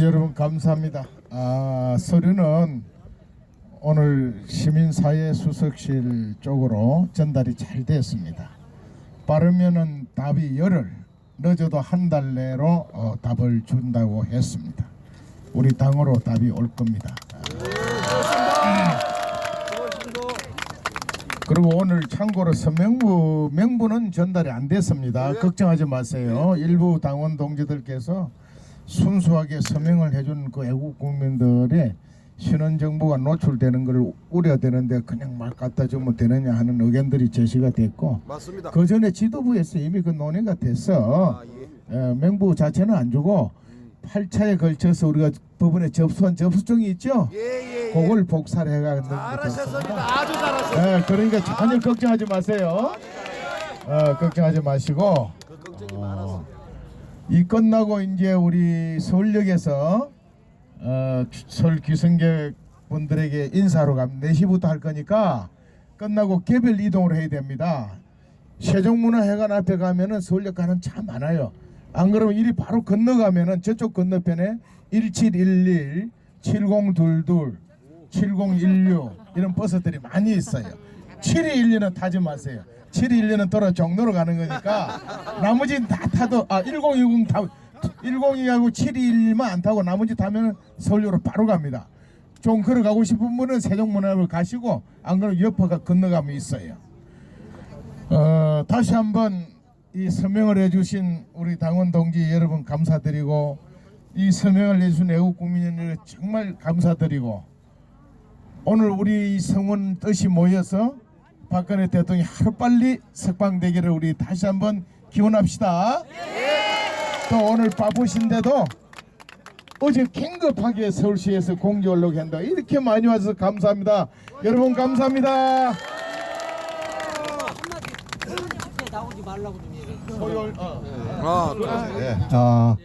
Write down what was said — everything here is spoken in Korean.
여러분 감사합니다. 아, 서류는 오늘 시민사회 수석실 쪽으로 전달이 잘 됐습니다. 빠르면은 답이 열흘, 늦어도 한 달 내로 어, 답을 준다고 했습니다. 우리 당으로 답이 올 겁니다. 그리고 오늘 참고로 서명부 명부는 전달이 안 됐습니다. 걱정하지 마세요. 일부 당원 동지들께서 순수하게 서명을 해준 그 애국 국민들의 신원 정보가 노출되는 걸 우려되는데 그냥 막 갖다 주면 되느냐 하는 의견들이 제시가 됐고 맞습니다. 그 전에 지도부에서 이미 그 논의가 됐어. 아, 예. 어, 명부 자체는 안 주고 8차에 걸쳐서 우리가 법원에 접수한 접수증이 있죠. 예, 예, 예. 그걸 복사를 해가지고 잘하셨습니다. 아주 잘하셨습니다. 네, 그러니까 전혀 걱정하지 마세요. 어, 걱정하지 마시고 그 걱정 이 끝나고 이제 우리 서울역에서 어, 서울 귀성객 분들에게 인사로 가면 4시부터 할 거니까 끝나고 개별 이동을 해야 됩니다. 세종문화회관 앞에 가면은 서울역 가는 차 많아요. 안 그러면 이리 바로 건너가면은 저쪽 건너편에 1711, 7022, 7016 이런 버스들이 많이 있어요. 7212는 타지 마세요. 7212는 돌아 종로로 가는 거니까 나머지는 다 타도 아 1020 타 102하고 721만 안 타고 나머지 타면 서울역으로 바로 갑니다. 좀 걸어가고 싶은 분은 세종문화를 가시고 안 그러면 옆에가 건너가면 있어요. 어, 다시 한번 이 서명을 해주신 우리 당원 동지 여러분 감사드리고 이 서명을 해주신 애국 국민연합 정말 감사드리고 오늘 우리 성원 뜻이 모여서 박근혜 대통령이 하루빨리 석방되기를 우리 다시 한번 기원합시다. 또 오늘 바쁘신데도 어제 긴급하게 서울시에서 공지 올라오게 한다. 이렇게 많이 와서 감사합니다. 여러분 감사합니다. 한마디 집회 나오지 말라고 좀 얘기해. 토요일 어. 아, 그래. 아,